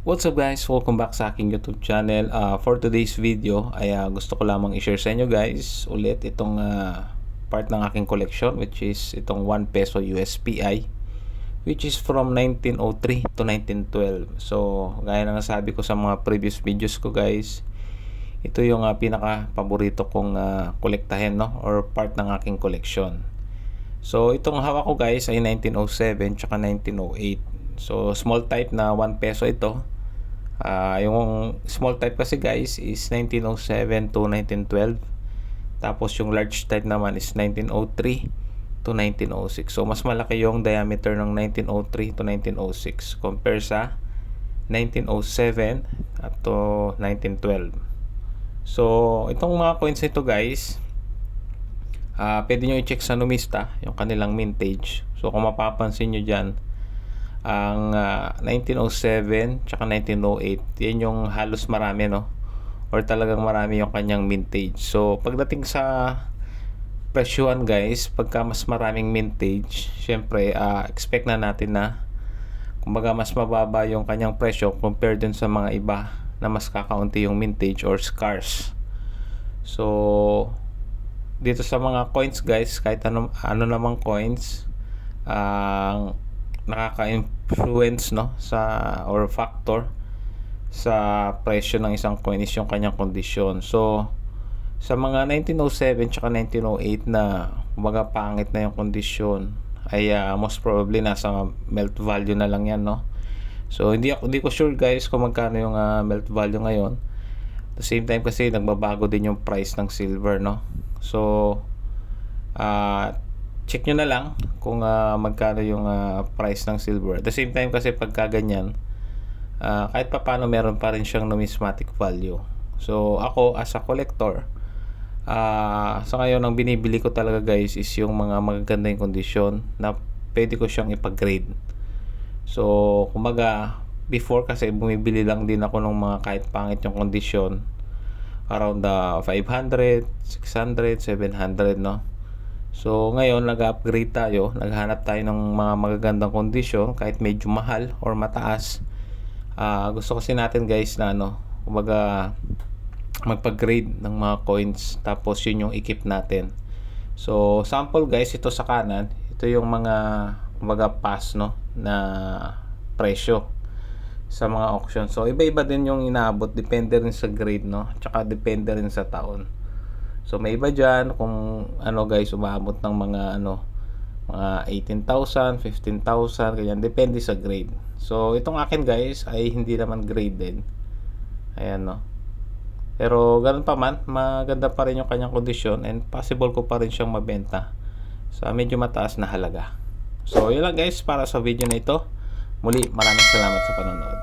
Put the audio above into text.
What's up guys? Welcome back sa aking YouTube channel. Uh, for today's video ay uh, gusto ko lamang i-share sa inyo guys ulit itong uh, part ng aking collection which is itong 1 peso USPI which is from 1903 to 1912. So gaya na nasabi ko sa mga previous videos ko guys ito yung uh, pinaka paborito kong uh, kolektahin no or part ng aking collection. So itong hawak ko guys ay 1907 tsaka 1908 So, small type na 1 peso ito. Uh, yung small type kasi guys is 1907 to 1912. Tapos yung large type naman is 1903 to 1906. So, mas malaki yung diameter ng 1903 to 1906 compare sa 1907 up to 1912. So, itong mga coins ito guys, uh, pwede nyo i-check sa Numista, yung kanilang mintage. So, kung mapapansin nyo dyan, ang uh, 1907 tsaka 1908 yan yung halos marami no? Or talagang marami yung kanyang mintage. So pagdating sa presyuhan guys pagka mas maraming mintage syempre uh, expect na natin na kumbaga mas mababa yung kanyang presyo compared dun sa mga iba na mas kakaunti yung mintage or scarce so dito sa mga coins guys kahit ano, ano namang coins ang uh, nakaka-influence no sa or factor sa presyo ng isang coin is yung kanyang kondisyon. So sa mga 1907 tsaka 1908 na kumbaga pangit na yung kondisyon ay uh, most probably nasa melt value na lang yan no. So hindi ako hindi ko sure guys kung magkano yung uh, melt value ngayon. At the same time kasi nagbabago din yung price ng silver no. So uh, check nyo na lang kung uh, magkano yung uh, price ng silver. At the same time kasi pagka ganyan, uh, kahit pa paano meron pa rin siyang numismatic value. So ako as a collector, uh, sa ngayon ang binibili ko talaga guys is yung mga magaganda yung kondisyon na pwede ko siyang ipag-grade. So kumaga before kasi bumibili lang din ako ng mga kahit pangit yung kondisyon around the 500, 600, 700 no So ngayon nag-upgrade tayo, naghanap tayo ng mga magagandang kondisyon kahit medyo mahal or mataas. Uh, gusto kasi natin guys na ano, kumbaga magpa-grade ng mga coins tapos yun yung equip natin. So sample guys ito sa kanan, ito yung mga kumbaga pass no na presyo sa mga auction. So iba-iba din yung inaabot depende rin sa grade no, tsaka depende rin sa taon. So may iba diyan kung ano guys umabot ng mga ano mga 18,000, 15,000 ganyan depende sa grade. So itong akin guys ay hindi naman graded. Ayan no. Pero ganun pa man, maganda pa rin yung kanyang kondisyon and possible ko pa rin siyang mabenta sa so, medyo mataas na halaga. So yun lang guys para sa video na ito. Muli maraming salamat sa panonood.